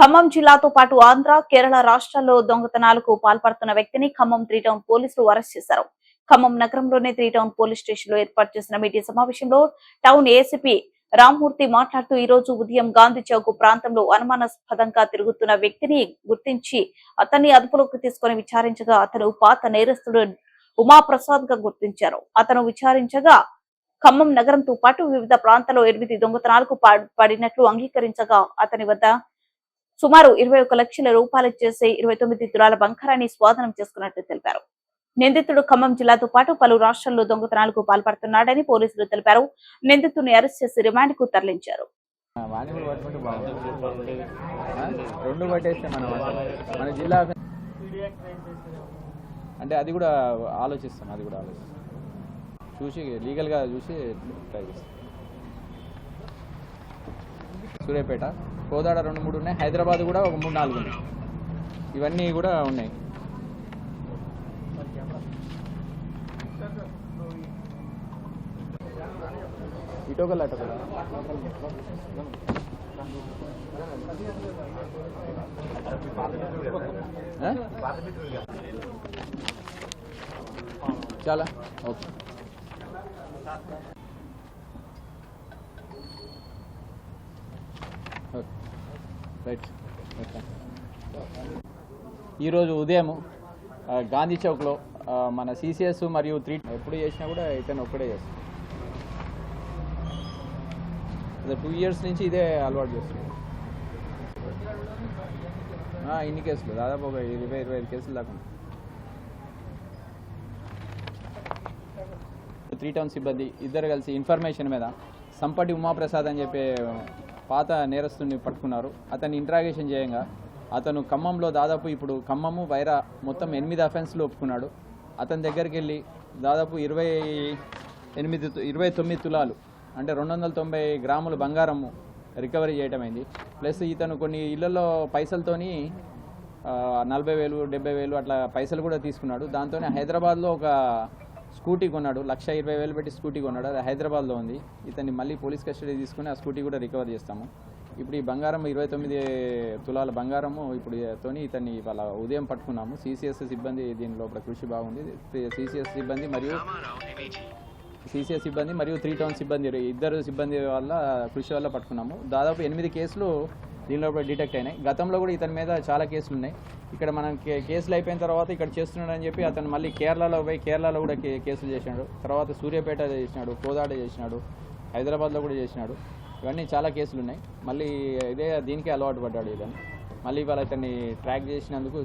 ఖమ్మం జిల్లాతో పాటు ఆంధ్ర కేరళ రాష్ట్రాల్లో దొంగతనాలకు పాల్పడుతున్న వ్యక్తిని ఖమ్మం త్రీ టౌన్ పోలీసులు అరెస్ట్ చేశారు. ఖమ్మం నగరంలోని త్రీ టౌన్ పోలీస్ స్టేషన్లో ఏర్పాటు చేసిన మీడియా సమావేశంలో టౌన్ ఏసీపీ రామ్మూర్తి మాట్లాడుతూ ఈ రోజు ఉదయం గాంధీ చౌక్ ప్రాంతంలో అనుమానాస్పదంగా తిరుగుతున్న వ్యక్తిని గుర్తించి అతన్ని అదుపులోకి తీసుకొని విచారించగా అతను పాత నేరస్తుడు ఉమాప్రసాద్గా గుర్తించారు. అతను విచారించగా ఖమ్మం నగరంతో పాటు వివిధ ప్రాంతాల్లో ఎనిమిది దొంగతనాలకు పడినట్లు అంగీకరించగా అతని వద్ద సుమారు ఇరవై ఒక లక్షల రూపాయలు చేసే ఇరవై తొమ్మిది తులాల బంగారాన్ని స్వాధీనం చేసుకున్నట్లు తెలిపారు. నిందితుడు ఖమ్మం జిల్లాతో పాటు పలు రాష్ట్రాల్లో దొంగతనాలకు పాల్పడుతున్నాడని పోలీసులు తెలిపారు. నిందితుడిని అరెస్ట్ చేసి రిమాండ్కు తరలించారు అంటే అది కూడా ఆలోచిస్తాం అది కూడా ఆలోచిస్తాం. చూసి లీగల్గా చూసి ట్రై చేస్తాం. సూర్యాపేట కోదాడ రెండు మూడు ఉన్నాయి. హైదరాబాద్ కూడా ఒక మూడు నాలుగు ఉన్నాయి. ఇవన్నీ కూడా ఉన్నాయి. ఇటోకల్ అటోకల్ చాలా. ఓకే. రైట్ ఈరోజు ఉదయం గాంధీ చౌక్లో మన సిసిఎస్ మరియు త్రీ ఎప్పుడు చేసినా కూడా ఇతను ఒక్కడే చేస్తాం టూ ఇయర్స్ నుంచి ఇదే అలవాటు చేస్తున్నాడు. ఇన్ని కేసులు దాదాపు ఒక ఇరవై ఇరవై ఐదు కేసులు దాకా త్రీ టౌన్ సిబ్బంది ఇద్దరు కలిసి ఇన్ఫర్మేషన్ మీద సంపటి ఉమాప్రసాద్ అని చెప్పే పాత నేరస్తుని పట్టుకున్నారు. అతన్ని ఇంట్రాగేషన్ చేయంగా. అతను ఖమ్మంలో దాదాపు ఇప్పుడు ఖమ్మము వైరా మొత్తం ఎనిమిది అఫెన్స్లు ఒప్పుకున్నాడు. అతని దగ్గరికి వెళ్ళి దాదాపు ఇరవై ఎనిమిది తు- ఇరవై తొమ్మిది తులాలు అంటే రెండు వందల తొంభై గ్రాములు బంగారము రికవరీ చేయటమైంది ప్లస్ ఇతను కొన్ని ఇళ్ళలో పైసలతోని నలభై వేలు డెబ్బై వేలు అట్లా పైసలు కూడా తీసుకున్నాడు. దాంతోనే హైదరాబాద్లో ఒక స్కూటీ కొన్నాడు. లక్ష ఇరవై వేలు పెట్టి స్కూటీ కొన్నాడు. అది హైదరాబాద్లో ఉంది. ఇతన్ని మళ్ళీ పోలీస్ కస్టడీ తీసుకుని ఆ స్కూటీ కూడా రికవర్ చేస్తాము. ఇప్పుడు ఈ బంగారం ఇరవై తొమ్మిది తులాల బంగారము ఇప్పుడు తోని ఇతన్ని ఇవాళ ఉదయం పట్టుకున్నాము. సిసిఎస్ సిబ్బంది దీని లోపల కృషి బాగుంది. సిసిఎస్ సిబ్బంది మరియు సిసిఎస్ సిబ్బంది మరియు త్రీ టౌన్ సిబ్బంది ఇద్దరు సిబ్బంది వల్ల కృషి వల్ల పట్టుకున్నాము. దాదాపు ఎనిమిది కేసులు దీనిలో కూడా డిటెక్ట్ అయినాయి. గతంలో కూడా ఇతని మీద చాలా కేసులు ఉన్నాయి. ఇక్కడ మనం కేసులు అయిపోయిన తర్వాత ఇక్కడ చేస్తున్నాడని చెప్పి అతను మళ్ళీ కేరళలో పోయి కేరళలో కూడా కేసులు చేసినాడు. తర్వాత సూర్యాపేట చేసినాడు కోదాడ చేసినాడు హైదరాబాద్లో కూడా చేసినాడు. ఇవన్నీ చాలా కేసులు ఉన్నాయి. మళ్ళీ ఇదే దీనికే అలవాటు పడ్డాడు ఇతను. మళ్ళీ ఇవాళ ఇతన్ని ట్రాక్ చేసినందుకు